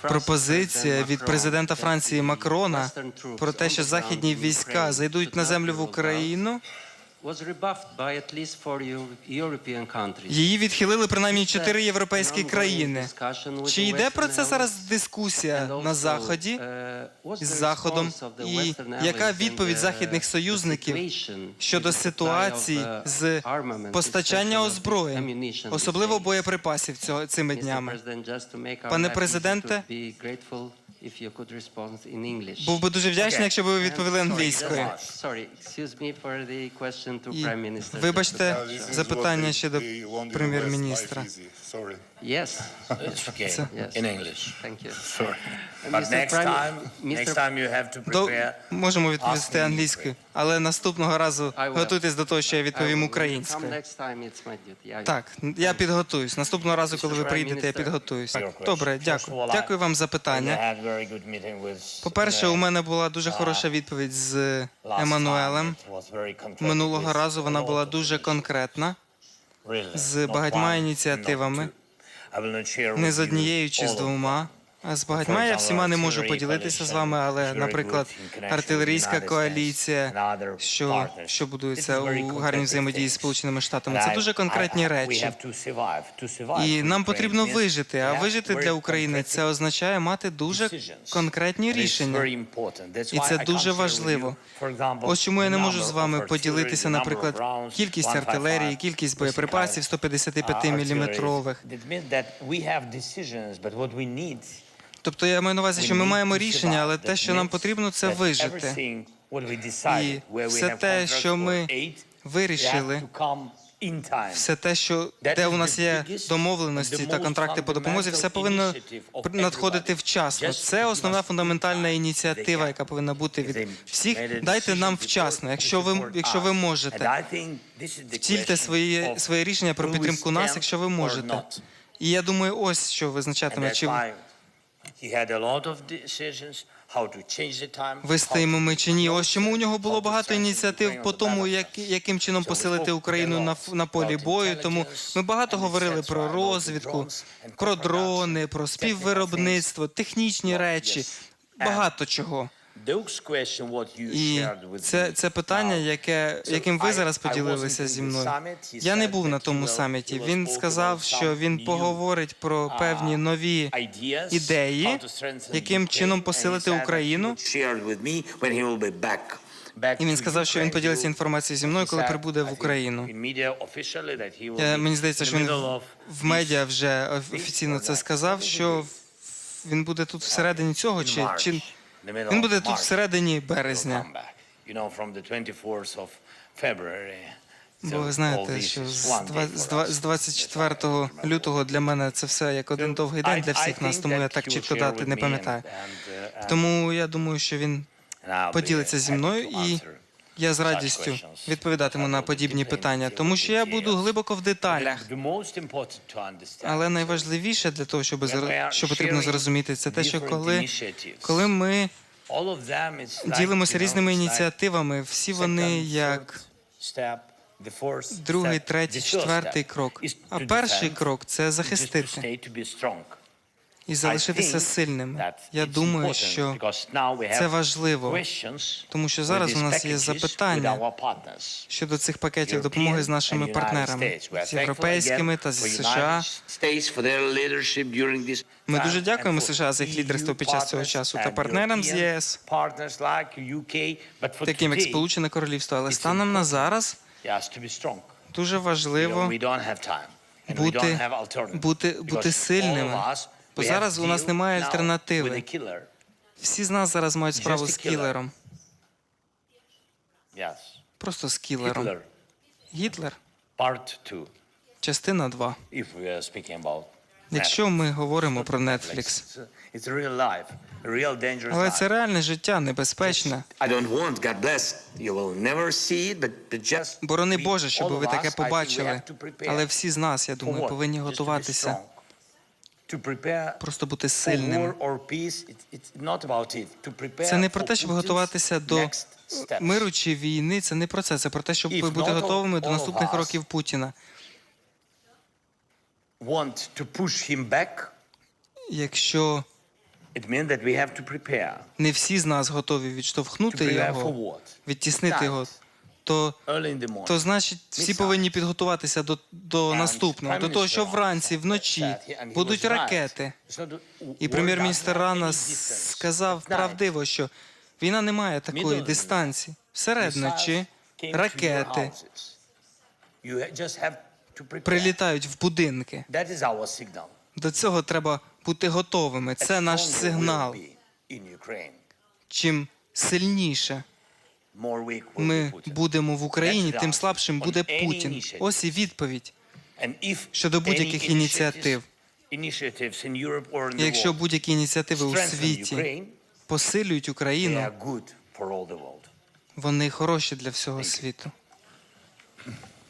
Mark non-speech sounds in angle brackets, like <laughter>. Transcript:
Пропозиція від президента Франції Макрона про те, що західні війська зайдуть на землю в Україну. Її відхилили принаймні чотири європейські країни. Чи йде про це зараз дискусія на заході з заходом? І яка відповідь західних союзників щодо ситуації з постачання озброєнь, особливо боєприпасів цього цими днями? Пане президенте, Був би дуже вдячний, якщо б ви відповіли англійською. І вибачте запитання ще до прем'єр-міністра. Yes, <laughs> It's okay. Це- Yes. In English. thank you. Sorry. But Mr. next Prime- time, Mr. next time you have to До prepare. можемо відповісти англійською, але наступного разу I will. готуйтесь до того, що я відповім українською. Так, я підготуюсь. Наступного разу, коли ви Prime прийдете, я підготуюсь. Добре, дякую. Дякую вам за питання. with, По-перше, uh, у мене була дуже хороша відповідь з last Еммануелем. Минулого разу вона була дуже конкретна, з багатьма ініціативами. не з однією чи з двома. З багатьма я всіма не можу поділитися з вами, але, наприклад, артилерійська коаліція, що, що будується у гарній взаємодії з Сполученими Штатами. Це дуже конкретні речі. І нам потрібно вижити. А вижити для України це означає мати дуже конкретні рішення. І це дуже важливо. Ось чому я не можу з вами поділитися, наприклад, кількість артилерії, кількість боєприпасів 155 міліметрових. Тобто я маю на увазі, що ми маємо рішення, але те, що нам потрібно, це вижити. І все те, що ми Вирішили все те, що де у нас є домовленості та контракти по допомозі, все повинно надходити вчасно. Це основна фундаментальна ініціатива, яка повинна бути від всіх. Дайте нам вчасно, якщо ви якщо ви можете. Втільте свої своє рішення про підтримку нас, якщо ви можете. І я думаю, ось що визначатиме, чи вистоїмо ми чи ні. Ось чому у нього було багато ініціатив по тому, як, яким чином посилити Україну на, на полі бою. Тому ми багато говорили про розвідку, про дрони, про співвиробництво, технічні речі, багато чого. І це, це питання, яке, яким ви зараз поділилися зі мною. Я не був на тому саміті. Він сказав, що він поговорить про певні нові ідеї, яким чином посилити Україну. І він сказав, що він поділиться інформацією зі мною, коли прибуде в Україну. Я, мені здається, що він в- в медіа вже офіційно це сказав, що він буде тут всередині цього, чи, чи він буде тут всередині березня. Бо ви знаєте, що з, два, з, два, з 24 лютого для мене це все як один довгий день для всіх нас, тому я так чітко дати не пам'ятаю. Тому я думаю, що він поділиться зі мною і я з радістю відповідатиму на подібні питання, тому що я буду глибоко в деталях. Але найважливіше для того, щоб що потрібно зрозуміти, це те, що коли, коли ми ділимося різними ініціативами, всі вони як другий, третій, четвертий крок. А перший крок це захистити і залишитися сильним. Я думаю, що це важливо, тому що зараз у нас є запитання щодо цих пакетів допомоги з нашими партнерами, з європейськими та з США. Ми дуже дякуємо США за їх лідерство під час цього часу та партнерам з ЄС, таким як Сполучене Королівство. Але станом на зараз дуже важливо бути, бути, бути сильними. Бо зараз у нас немає альтернативи. Всі з нас зараз мають справу з кілером. Просто з кілером. Гітлер, частина 2. if we are speaking about Якщо ми говоримо про Netflix, але це реальне життя, небезпечне. Борони Боже, щоб ви таке побачили. Але всі з нас, я думаю, повинні готуватися, просто бути prepare Це не про те, щоб готуватися до миру чи війни. Це не про це. Це про те, щоб бути готовими до наступних років Путіна. Якщо не всі з нас готові відштовхнути його, відтіснити його, то, то значить всі повинні підготуватися до, до наступного, до того, що вранці, вночі будуть ракети. І прем'єр-міністр Рана сказав правдиво, що війна не має такої дистанції. Серед ночі missiles came to your ракети прилітають в будинки. До цього треба бути готовими. Це наш сигнал. Чим сильніше ми будемо в Україні, тим слабшим буде Путін. Ось і відповідь. Щодо будь-яких ініціатив. Якщо будь-які ініціативи у світі посилюють Україну, вони хороші для всього світу.